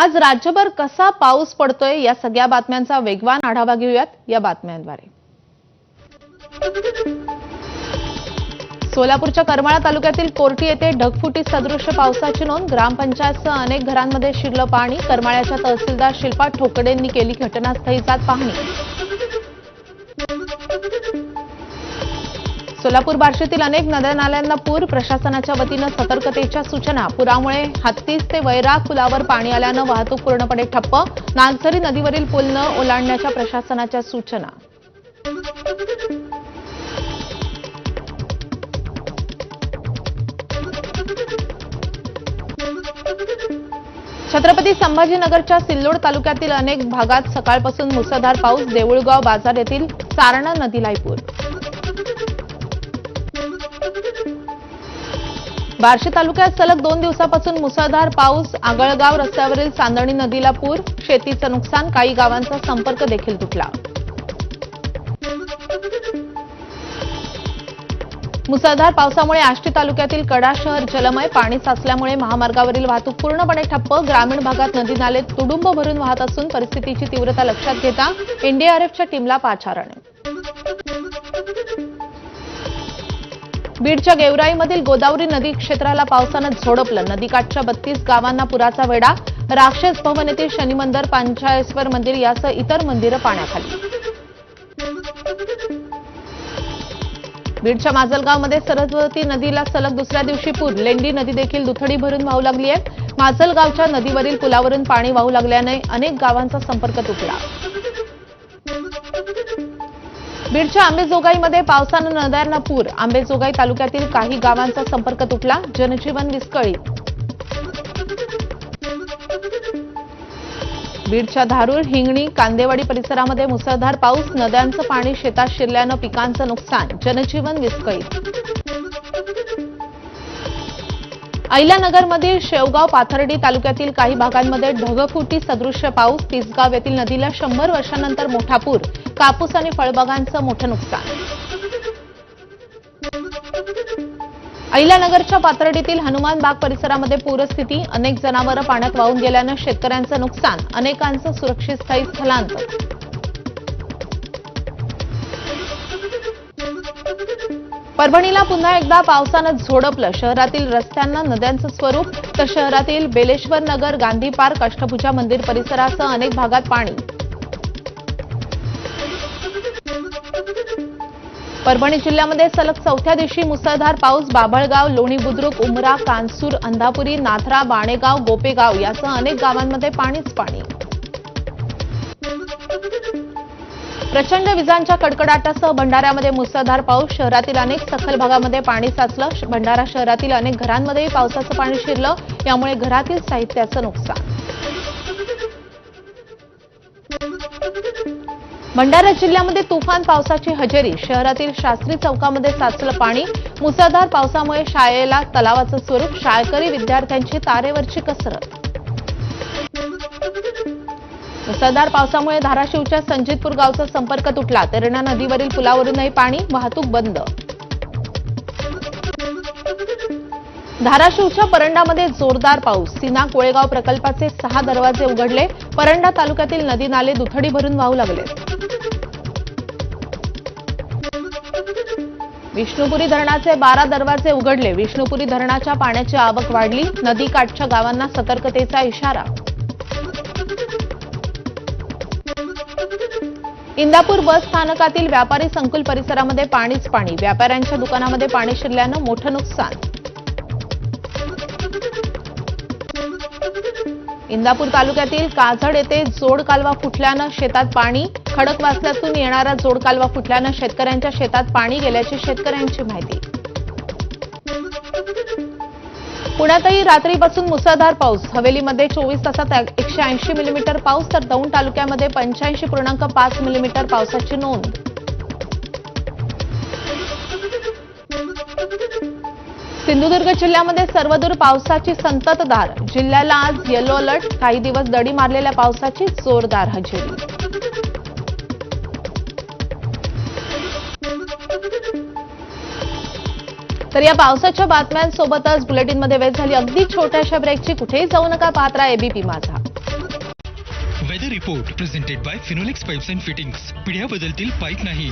आज राज्यभर कसा पाऊस पडतोय या सगळ्या बातम्यांचा वेगवान आढावा घेऊयात या बातम्यांद्वारे. सोलापूरच्या करमाळा तालुक्यातील कोर्टी येथे ढगफुटी सदृश पावसाची नोंद. ग्रामपंचायतसह अनेक घरांमध्ये शिरलं पाणी. करमाळ्याच्या तहसीलदार शिल्पा ठोकडेंनी केली घटनास्थळी जात पाहणी. सोलापूर बार्शीतील अनेक नद्या नाल्यांना पूर प्रशासनाच्या वतीनं सतर्कतेच्या सूचना. पुरामुळे हत्तीस ते वैराग पुलावर पाणी आल्यानं वाहतूक पूर्णपणे ठप्प. नागझरी नदीवरील पूल न ओलांडण्याच्या प्रशासनाच्या सूचना. छत्रपती संभाजीनगरच्या सिल्लोड तालुक्यातील अनेक भागात सकाळपासून मुसळधार पाऊस देऊळगाव बाजार येथील सारणा नदीलाही पूर. बार्शी तालुक्यात सलग दोन दिवसापासून मुसळधार पाऊस आगळगाव रस्त्यावरील चांदणी नदीला पूर शेतीचं नुकसान काही गावांचा संपर्क देखील तुटला. मुसळधार पावसामुळे आष्टी तालुक्यातील कडा शहर जलमय पाणी साचल्यामुळे महामार्गावरील वाहतूक पूर्णपणे ठप्प ग्रामीण भागात नदी नाले तुडुंब भरून वाहत असून परिस्थितीची तीव्रता लक्षात घेता एनडीआरएफच्या टीमला पाचारण. बीडच्या गेवराईमधील गोदावरी नदी क्षेत्राला पावसानं झोडपलं. नदीकाठच्या बत्तीस गावांना पुराचा वेढा. राक्षस भवन येथील शनी मंदिर पांचाळेश्वर मंदिर यासह इतर मंदिरं पाण्याखाली. बीडच्या माजलगावमध्ये सरस्वती नदीला सलग दुसऱ्या दिवशी पूर. लेंडी नदी देखील दुथडी भरून वाहू लागली आहे. माजलगावच्या नदीवरील पुलावरून पाणी वाहू लागल्याने अनेक गावांचा संपर्क तुटला. बीडच्या आंबेजोगाईमध्ये पावसानं नद्यांना पूर. आंबेजोगाई तालुक्यातील काही गावांचा संपर्क तुटला. जनजीवन विस्कळीत. बीडच्या धारूर हिंगणी कांदेवाडी परिसरामध्ये मुसळधार पाऊस. नद्यांचं पाणी शेतात शिरल्यानं पिकांचं नुकसान. जनजीवन विस्कळीत. अहिल्यानगरमधील शेवगाव पाथर्डी तालुक्यातील काही भागांमध्ये ढगफुटी सदृश्य पाऊस. तिसगाव येथील नदीला शंभर वर्षांनंतर मोठा पूर. कापूस आणि फळबागांचं मोठं नुकसान. अहिल्यानगरच्या पाथर्डीतील हनुमान बाग परिसरामध्ये पूरस्थिती. अनेक जनावरं पाण्यात वाहून गेल्यानं शेतकऱ्यांचं नुकसान. अनेकांचं सुरक्षित स्थळी स्थलांतर. परभणीला पुन्हा एकदा पावसानं झोडपलं. शहरातील रस्त्यांना नद्यांचं स्वरूप तर शहरातील बेलेश्वर नगर गांधी पार्क अष्टभुजा मंदिर परिसरासह अनेक भागात पाणी. परभणी जिल्ह्यामध्ये सलग चौथ्या दिवशी मुसळधार पाऊस बाभळगाव लोणी बुद्रुक उमरा कानसूर अंधापुरी नाथरा बाणेगाव गोपेगाव यासह अनेक गावांमध्ये पाणीच पाणी. प्रचंड विजांच्या कडकडाटासह भंडाऱ्यामध्ये मुसळधार पाऊस शहरातील अनेक सखल भागामध्ये पाणी साचलं भंडारा शहरातील अनेक घरांमध्येही पावसाचं पाणी शिरलं यामुळे घरातील साहित्याचं नुकसान. भंडारा जिल्ह्यामध्ये तुफान पावसाची हजेरी. शहरातील शास्त्री चौकामध्ये साचलं पाणी. मुसळधार पावसामुळे शाळेला तलावाचं स्वरूप शाळकरी विद्यार्थ्यांची तारेवरची कसरत. मुसळधार पावसामुळे धाराशिवच्या संजितपूर गावचा संपर्क तुटला. तेरणा नदीवरील पुलावरूनही पाणी वाहतूक बंद. धाराशिवच्या परंडामध्ये जोरदार पाऊस. सिना कोळेगाव प्रकल्पाचे सहा दरवाजे उघडले. परंडा तालुक्यातील नदी नाले दुथडी भरून वाहू लागले. विष्णुपुरी धरणाचे बारा दरवाजे उघडले. विष्णुपुरी धरणाच्या पाण्याची आवक वाढली. नदीकाठच्या गावांना सतर्कतेचा इशारा. इंदापूर बस स्थानकातील व्यापारी संकुल परिसरामध्ये पाणीच पाणी. व्यापाऱ्यांच्या दुकानामध्ये पाणी शिरल्यानं मोठं नुकसान. इंदापूर तालुक्यातील काझड येथे जोड कालवा फुटल्यानं शेतात पाणी खडकवासल्यातून येणारा जोडकालवा फुटल्यानं शेतकऱ्यांच्या शेतात पाणी गेल्याची शेतकऱ्यांची माहिती. पुण्यातही रात्रीपासून मुसळधार पाऊस. हवेलीमध्ये चोवीस तासात एकशे ऐंशी मिलीमीटर पाऊस तर दौंड तालुक्यामध्ये पंच्याऐंशी पूर्णांक पाच मिलीमीटर पावसाची नोंद. सिंधुदुर्ग जिल्ह्यामध्ये सर्वदूर पावसाची संततधार. जिल्ह्याला आज येलो अलर्ट काही दिवस दडी मारलेल्या पावसाची जोरदार हजेरी. तर या पावसाच्या बातम्यांसोबतच बुलेटिनमध्ये वेळ झाली अगदी छोट्याशा ब्रेकची. कुठेही जाऊ नका Patra ABP Majha. Weather report presented by Finolex pipes and fittings पिढ्या बदलतील पाईप नाही.